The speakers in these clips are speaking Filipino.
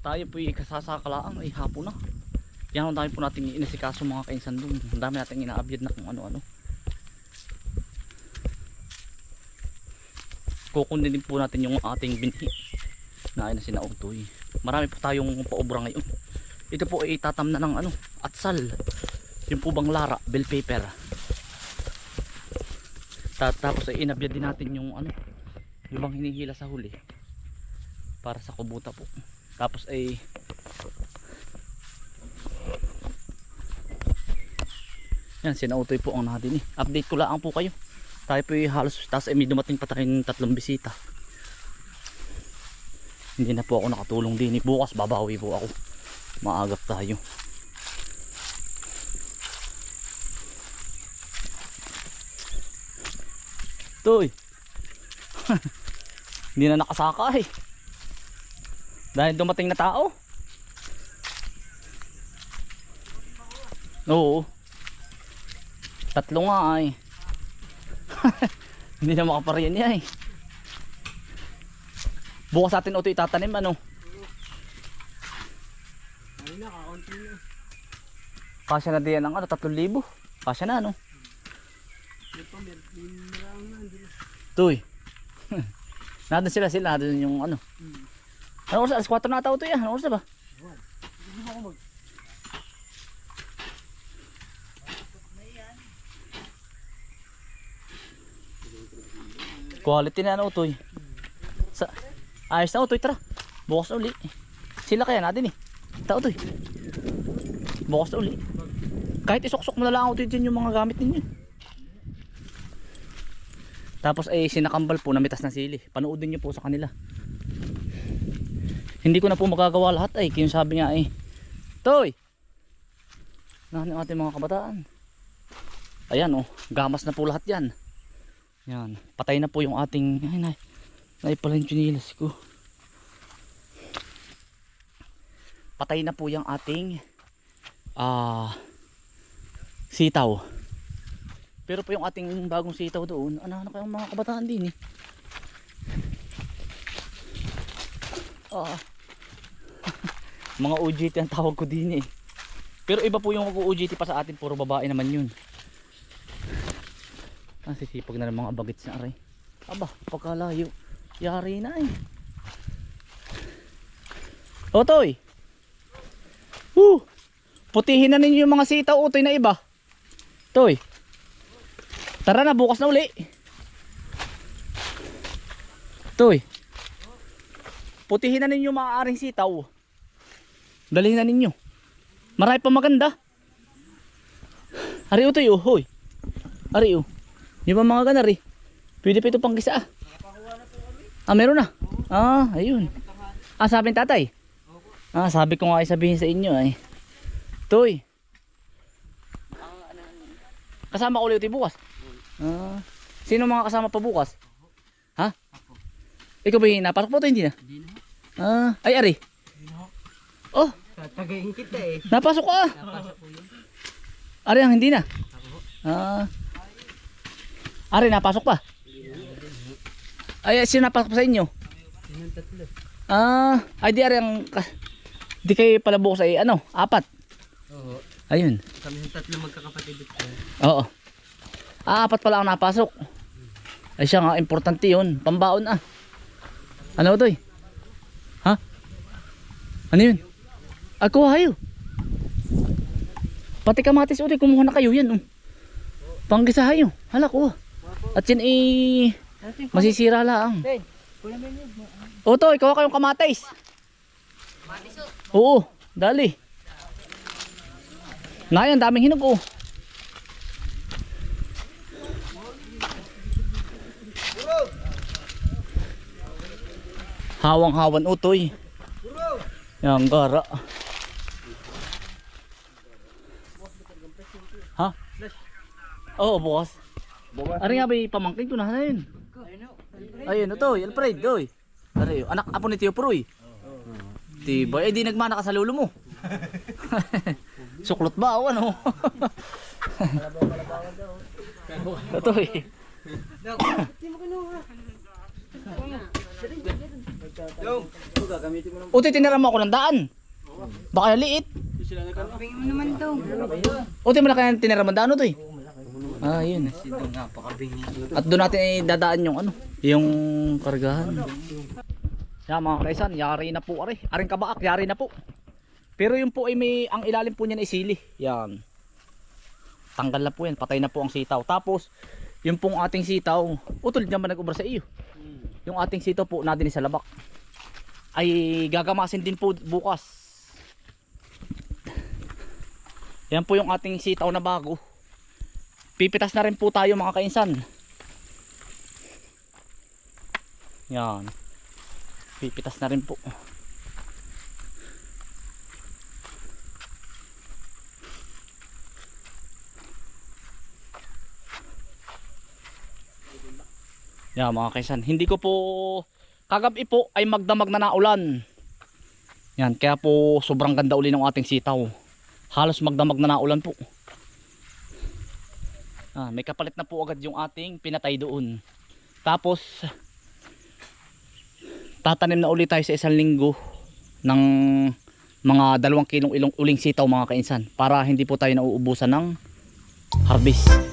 tayo po kasasakalaang ay hapon na. Yan ang dami po nating inasikaso mga kainsan doon. Ang dami nating inaabyad na kung ano-ano. Kukunin din po natin yung ating binhi na ay na sinautoy. Marami po tayong paubra ngayon. Ito po ay tatam na ng ano, atsal. Yung po bang lara, bell paper. Ta- Tapos ay inabyad din natin yung ano, yung bang hinihila sa huli. Para sa kubuta po. Tapos ay Yan, sinautoy po ang natin eh. Update ko lang po kayo. Tayo po ay halos, tapos ay may dumating pa tayong tatlong bisita. Hindi na po ako nakatulong din. eh. Bukas babawi po ako. Maagap tayo. Toy. Hindi na nakasaka eh. Dahil dumating na tao. Oo. Tatlo nga ay. Hindi na makapariyan niya eh. Bukas natin ito itatanim ano. Ayun na, kakaunti na. Kasya na diyan ang ano, 3,000. Kasya na ano. Tuy. Nandun sila sila, nandun yung ano. Ano oras? Alas 4 na tao to yan. Ano oras na ba? Quality na ano Tuy. Sa, ayos na Tuy, tara. Bukas uli. Sila kaya natin eh. Tao Tuy. Bukas uli. Kahit isuksok mo na lang Tuy dyan yung mga gamit ninyo. Tapos ay sinakambal po na mitas na sili. Panoodin nyo po sa kanila. Hindi ko na po magagawa lahat ay. Kaya sabi nga ay, Toy! Nahan yung mga kabataan. Ayan oh, gamas na po lahat yan. Yan, patay na po yung ating, ay na, naipala yung chinilas ko. Patay na po yung ating, ah, sitaw. Pero po yung ating bagong sitaw doon, ano ano kayong mga kabataan din eh. Ah. mga OGT ang tawag ko din eh. Pero iba po yung mag-OGT pa sa atin, puro babae naman yun. Ah, sisipag na ng mga bagits na aray. Aba, pagkalayo. Yari na eh. Otoy! Woo! Putihin na ninyo yung mga sitaw utoy na iba. Toy. Tara na, bukas na uli. Toy. Putihin na ninyo mga aring sitaw. Dalhin na ninyo. Marami pa maganda. Ari utoy oh, hoy. Ari oh. Yung ba mga ganari? Pwede pa ito pang kisa ah. Ah, meron na. Ah, ayun. Ah, sabi ng tatay. Ah, sabi ko nga ay sabihin sa inyo ay. Toy. Kasama ko ulit bukas. Ah, sino mga kasama pa bukas? Ha? Ikaw ba yung napasok mo ito? Hindi na. Hindi na. Ah, ay ari. Oh, Tatagayin kita eh. napasok ka ah. Napasok yun. Ari ang hindi na. Ah. Ari, napasok pa. Ay, sino napasok sa inyo? Tatlo. Ah, ay di ari ang di kayo pala bukas ay ano, apat. Oo. Ayun. Kami yung tatlo magkakapatid. Oo. Ah, apat pala ang napasok. Ay siya nga, importante yun. Pambaon ah. Ano to eh? Ano yun? Ay, kuha kayo. Pati kamatis ulit, kumuha na kayo yan. Oh. Panggisa kayo. Hala, kuha. At yan eh, masisira lang. O to, ikaw kayong kamatis. Oo, dali. Nayan, daming hinog oh. Hawang-hawan utoy. Yan, gara. Ha? Oo, bukas. Ari nga ba pamangkin ko na na yun? Ayun, ito, Alfred, doy. Ari, anak apo ni Tio Proy. Tiba, eh di nagmana ka sa lulo mo. Suklot ba o ano? Ito eh. Hindi mo kinuha. Yung, ito gagamitin mo ng Utoy, tinira mo ako ng daan. Baka liit. sila na kano. Pingin mo naman daw. Utoy, malaki na tinira mo ng daan, Utoy. Ah, yun. At doon natin ay dadaan yung ano, yung kargahan. Yan mga kaisan, yari na po ari. Aring kabaak, yari na po. Pero yung po ay may, ang ilalim po niyan ay sili. Yan. Tanggal na po yan, patay na po ang sitaw. Tapos, yung pong ating sitaw, utol naman nag-ubra sa iyo. Yung ating sitaw po natin sa labak. Ay gagamasin din po bukas. Yan po yung ating sitaw na bago. Pipitas na rin po tayo mga kainsan. Yan. Pipitas na rin po. Yan mga kaisan. Hindi ko po kagabi po ay magdamag na naulan. Yan. Kaya po sobrang ganda uli ng ating sitaw. Halos magdamag na naulan po. Ah, may kapalit na po agad yung ating pinatay doon. Tapos tatanim na ulit tayo sa isang linggo ng mga dalawang kilong ilong uling sitaw mga kainsan para hindi po tayo nauubusan ng harvest.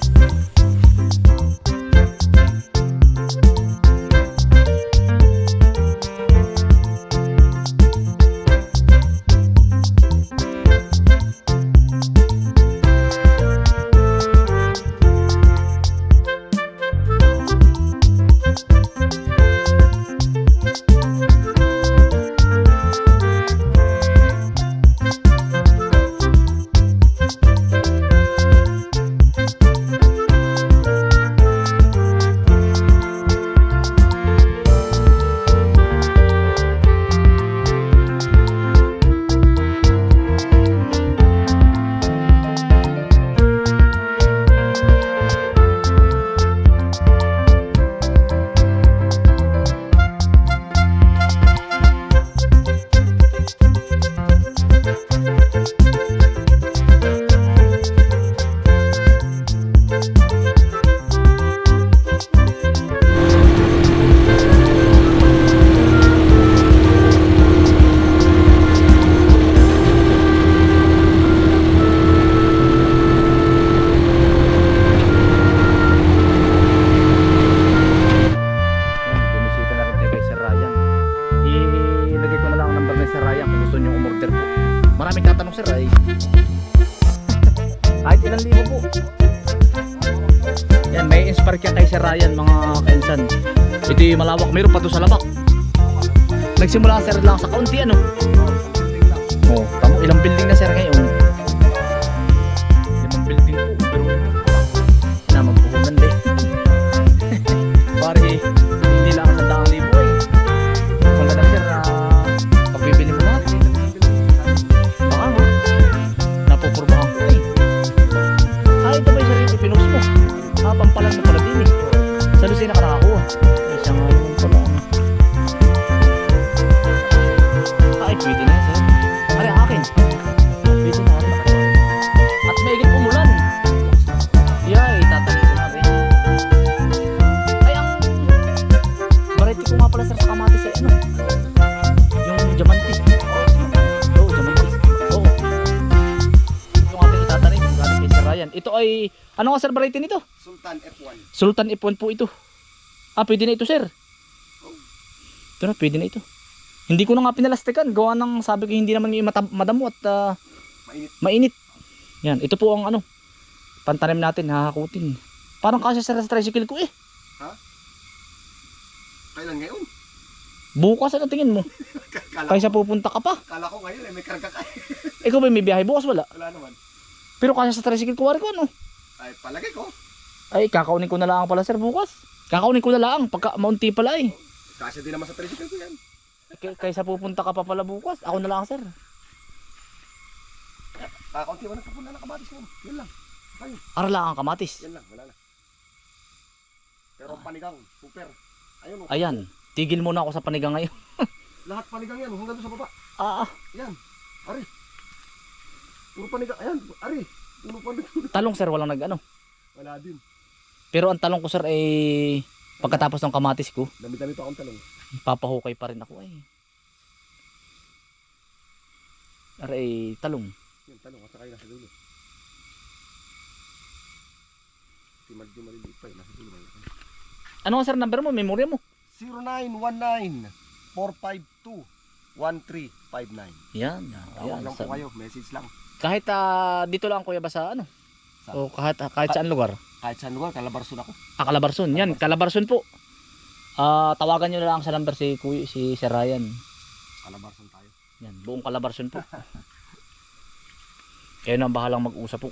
Sir Ryan. Ito ay, ano nga sir variety nito? Sultan F1. Sultan F1 po ito. Ah, pwede na ito sir. Ito na, pwede na ito. Hindi ko na nga pinalastikan. Gawa ng sabi ko hindi naman yung madamo at ah, Mainit. mainit. Yan, ito po ang ano. Pantanim natin, hahakutin. Parang kasya sir sa tricycle ko eh. Kailan ngayon? Bukas ano tingin mo? Kaysa pupunta ka pa. kala ko ngayon eh, may karga ka. Ikaw ba may biyahe bukas wala? Wala naman. Pero kasya sa tricycle ko wari ko ano? Ay, palagay ko. Ay, kakaunin ko na lang pala sir bukas. Kakaunin ko na lang pagka maunti pala eh. Kasi din naman sa tricycle ko yan. Kay- Kaysa pupunta ka pa pala bukas, ako na lang sir. Kakaunti mo nagpapuna ng kamatis mo. Yan lang. Ara lang ang kamatis. Yan lang, wala na. Pero ang panigang, super. Ayun, oh. Ayan, tigil muna ako sa panigang ngayon. lahat panigang yan, hanggang doon sa baba. Ah, ah, Yan, ari. Puro panigang, ayan, ari. Puro panigang. talong sir, walang nag ano. Wala din. Pero ang talong ko sir ay pagkatapos ng kamatis ko, Dami-dami pa akong talong. Papahukay pa rin ako eh. Aray, talong. Yung tanong, at saka yung nasa dulo. Timad yung maliliit pa, nasa dulo. Ano sir number mo? Memorya mo? 0919-452-1359. Yan. Tawag yan. lang po kayo, message lang. Kahit ah, dito lang kuya ba sa ano? Saan? O kahit kahit saan lugar? Kahit saan lugar, kalabarson ako. Ah, Calabarzon. Yan, Calabarzon po. Ah, tawagan niyo na lang sa number si Kuya, si Sir Ryan. Kalabarson tayo. Yan, buong Calabarzon po. Kayo na ang bahalang mag-usap po.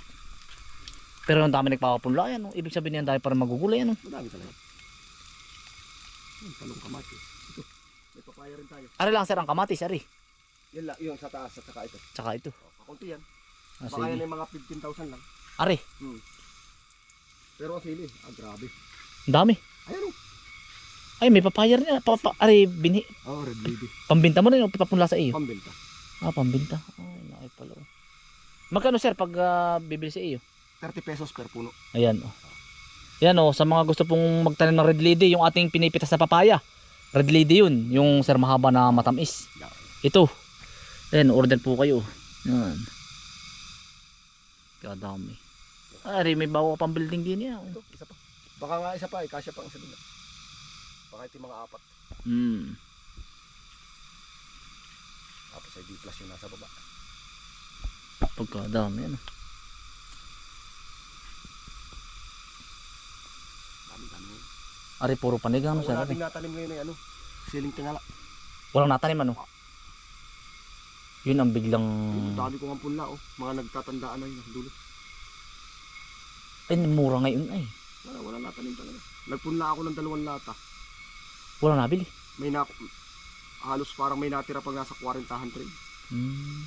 Pero ang dami nagpapapunla yan. No? Ibig sabihin yan dahil para magugulay. Ano? Madami talaga. Yung talong kamatis. Ito, may papaya rin tayo. Ari lang sir ang kamatis, ari. Yan lang, yung sa taas at saka ito. Tsaka ito. O, kakunti yan. Ah, Baka yan sige. ay mga 15,000 lang. Ari, Pero ang sili, ah grabe. ang dami. Ayan o. Ay, may papaya rin. Pa, pa, ari, bini, Oh, red lady. pambinta mo rin o papunla sa iyo? Pambenta. Ah, pambinta. Ay, nakay pala. oh. Magkano sir pag ah, bibili sa iyo? 30 pesos per puno. Ayan oh. Yan oh, sa mga gusto pong magtanim ng red lady, yung ating pinipitas sa papaya. Red lady yun, yung sir mahaba na matamis. Yeah. Ito. Ayan, order po kayo. Yan. Kadami. Ari, may bawa pang building din yan. Ito, isa pa. Baka nga isa pa, eh, kasya pa ang isa doon. Baka ito yung mga apat. Hmm. Tapos ay D plus yung nasa baba. Pagkadami ano. Dami dami yun. Ari, puro panigang sir. Wala Ari. ding natanim ngayon ay ano. Siling tingala. Walang natanim ano. Yun ang biglang... Yung dami ko nga punla oh. Mga nagtatandaan na yun sa dulo. Ay, mura ngayon ay. Wala, wala natanim talaga. Nagpunla ako ng dalawang lata. Wala nabili. May na halos parang may natira pag nasa 40 trade. Hmm.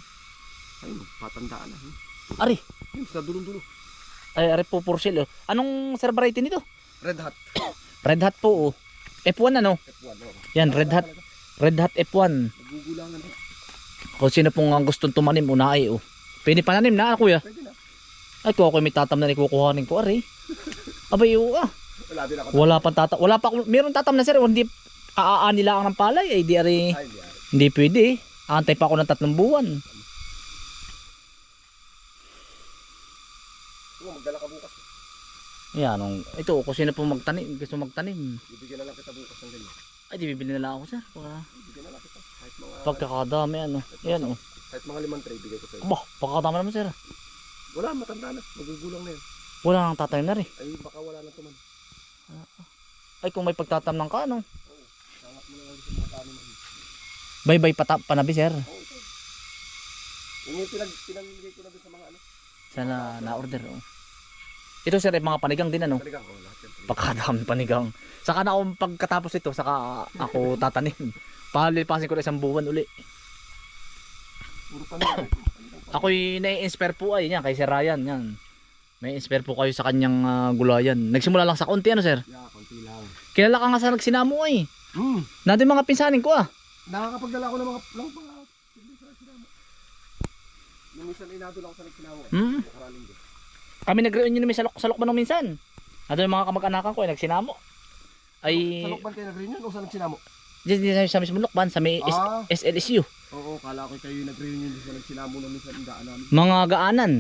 Ayun, patandaan na. Hmm. Ari, Yun, sa dulong-dulo. ay, ari po for sale. oh. Anong sir variety nito? Red Hot. Red Hat po oh. F1 ano? F1. Oh. Yan, Red Hat. Red Hat F1. Nagugulangan. eh. Kung sino pong ang gustong tumanim, unay oh. Pwede pananim na. Pwede na. Ay, kung ako may tatam na ikukuhanin ko, ari. Abay, oo ah. Wala din ako. Wala pang tatam. Wala pa, meron tatam na sir. Hindi, aaani lang ng palay. Ay, di ari. Ay, hindi. pwede eh. Antay pa ako ng tatlong buwan. Oo, magdala ka bukas. Yan, nung, ito, kung sino pong magtanim, gusto magtanim. Bibigyan na lang kita bukas ng ganyan. Ay, di bibili na lang ako sir. Para Bibigyan na lang kita. Kahit mga, pagkakadami, ano. Yan oh. kahit mga limang tray, bigay ko sa'yo. Bah, pagkakadami naman sir. Wala, matanda na. Magugulang na yan. Wala nang tatanim na rin. Ay, baka wala na tuman. Ay, kung may pagtatam ng ka, ano. Sangat mo na lang sa mga kanin. Bye-bye pata, panabi sir. Oo. Yung yung pinag, pinamigay ko na doon sa mga ano. Sana na-order. Oh. Ito sir, ay mga panigang din, ano. Talagang, oh, lahat yan. Pagkadami panigang. Saka na ako pagkatapos ito, saka ako tatanim. Palipasin ko na isang buwan uli. Puro. Ako'y nai-inspire po ay yan kay Sir Ryan yan. May inspire po kayo sa kanyang ah, gulayan. Nagsimula lang sa konti ano sir? Yeah, konti lang. Kilala ka nga sa nagsinamo ay. Hmm. Nandun mga pinsanin ko ah. Nakakapagdala ako ng mga, ng mga. Yung minsan inadol ako sa nagsinamo. Hmm. Nakaraling din. Kami nag-reunion namin sa Lok, sa Lokban minsan. Nandun yung mga kamag-anakan ko ay nagsinamo. Ay, Sa Lokban kayo nag-reunion o sa nagsinamo? diyan din sa mismo Lokban sa may S- Ah. SLSU. Oo, kala ko kayo nag-reunion din sa nagsinamo nung minsan ang daan namin. Mga gaanan.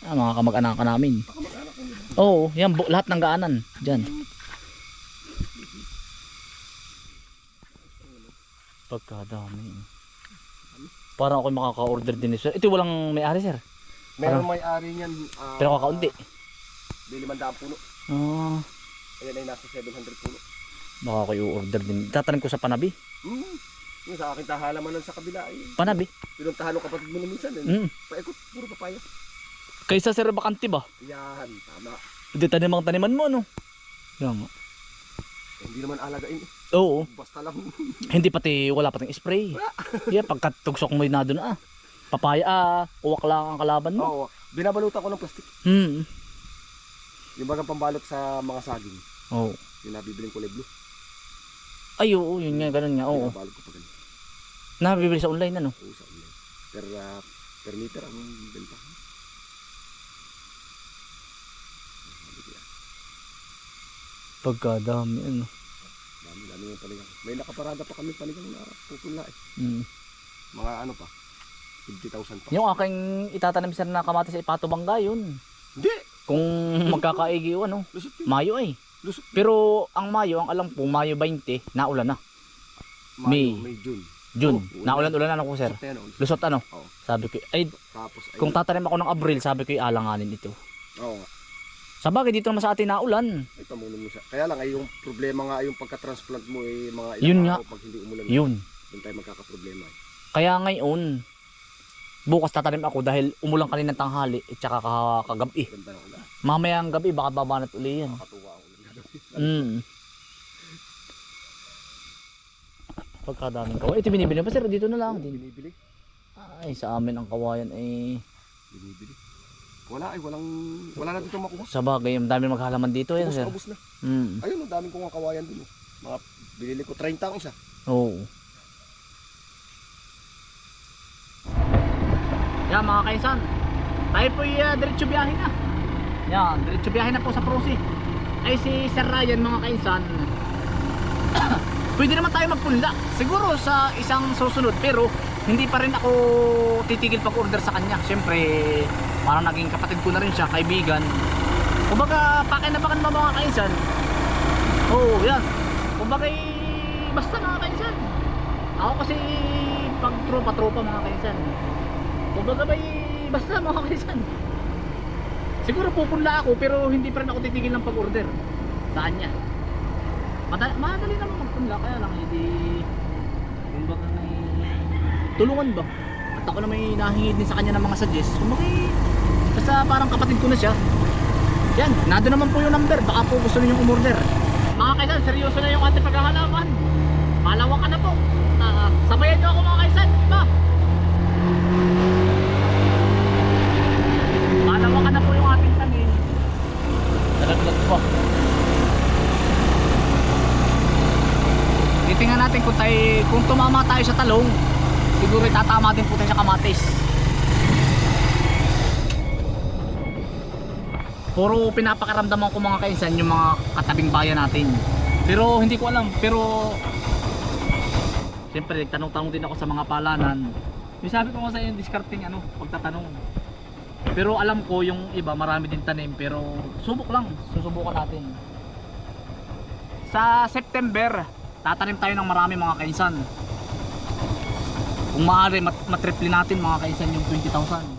Ah, mga kamag-anakan namin. Baka mag-anak ko yun. Oo, yan lahat ng gaanan. Diyan. Pagkadami. Parang ako makaka-order din ni sir. Ito walang may-ari sir. Meron may-ari niyan. ah, Pero kakaunti. May limandaan puno. Ah, Ayan ay nasa 700 puno. baka ako i-order din. Tatanim ko sa panabi. Hmm. Yung sa akin tahalamanan sa kabila ay Panabi. pinuntahan ng kapatid mo na minsan. Eh. Mm. Paikot, puro papaya. Kaysa sir bakante ba? Yan, tama. Hindi tanim ang taniman mo no. Yan nga. Eh, hindi naman alagain. eh. Oo. Basta lang. Hindi pati wala pating spray. yeah, pagkatugsok mo na doon ah. Papaya ah, uwak lang ang kalaban mo. Oo. Binabalutan ko ng plastic. Hmm. Yung bagang pambalot sa mga saging. Oo. Yung nabibiling kulay blue. Ay, oo, yun nga, ganun nga, oo. Binabalot ko pa ganun. Nabibili sa online ano. Oo, sa online. Per, ah, per meter ang benta. Pagkadami ano. Dami, dami yung panigang. May nakaparada pa kami panigang na pupula eh. Mm. Mga ano pa, 50,000 pa. Yung aking itatanim sir na kamatis sa ipatubangga yun. Hindi! Kung magkakaigi o ano, Lusot yun. Mayo ay. Lusot. Pero ang Mayo, ang alam ko, Mayo 20, naulan na. May. May, may June. June, Oh, naulan-ulan na ako sir. Lusot oh. Lusot ano? Oo. Sabi ko, ay Tapos ay... kung tatanim ako ng Abril, sabi ko, alanganin ito. Oo nga. Sa bagay, dito naman sa atin naulan. Ay, tamunan mo siya. Kaya lang, ay yung problema nga, ay yung pagka-transplant mo, eh, mga ilang Yun araw pag hindi umulan. Yun. Doon tayo magkakaproblema. eh. Kaya ngayon, bukas tatanim ako dahil umulang kanina ng tanghali at saka ka- kagabi. Mamayang gabi, baka babanat uli yan. Mm. Pagkadaming kawayan. Ito binibili pa sir, dito na lang. Din. Binibili. Ay, sa amin ang kawayan ay Binibili. Wala ay, walang, wala na dito makuha. sa bagay, ang dami maghalaman dito yan Ubus sir. ubus na. Mm. Ayun, ang daming kong kawayan dun. oh. Mga binili ko 30 ang isa. Oo. Yan mga kaisan. Tayo po uh, diretso biyahe na. Yan, diretso biyahe na po sa Prosi. Ay si Sir Ryan mga kaisan. Pwede naman tayo magpunla. Siguro sa isang susunod pero hindi pa rin ako titigil pag-order sa kanya. Siyempre, parang naging kapatid ko na rin siya, kaibigan. Kumbaga, pakinabakan mo mga kaisan. Oo, oh, yan. Kumbaga, basta mga kaisan. Ako kasi pag tropa-tropa mga kaisan. Kumbaga ba eh, basta mga kaisan. Siguro pupunla ako pero hindi pa rin ako titigil ng pag-order sa kanya. Mada madali naman magpunla kaya lang hindi kumbaga may tulungan ba? At ako na may nahingi din sa kanya ng mga suggest. Kumbaga basta parang kapatid ko na siya. Yan, nado naman po yung number. Baka po gusto niyo umorder. Mga kaisan, seryoso na yung ating paghahalaman. Malawak ka na po. Ah, sabayan niyo ako mga kaisan. Ba? Malawak ka na po yung ating tanim. Talaglag po. Titingnan natin kung tayo, kung tumama tayo sa talong, siguro itatama din po tayo sa kamatis. Puro pinapakaramdaman ko mga kainsan yung mga katabing bayan natin. Pero hindi ko alam, pero Siyempre, tanong-tanong din ako sa mga palanan. Yung sabi ko nga sa yung discarding ano, pagtatanong. Pero alam ko yung iba marami din tanim pero subok lang, susubukan natin. Sa September, tatanim tayo ng marami mga kainsan. Kung maaari mat matriple natin mga kainsan yung 20,000.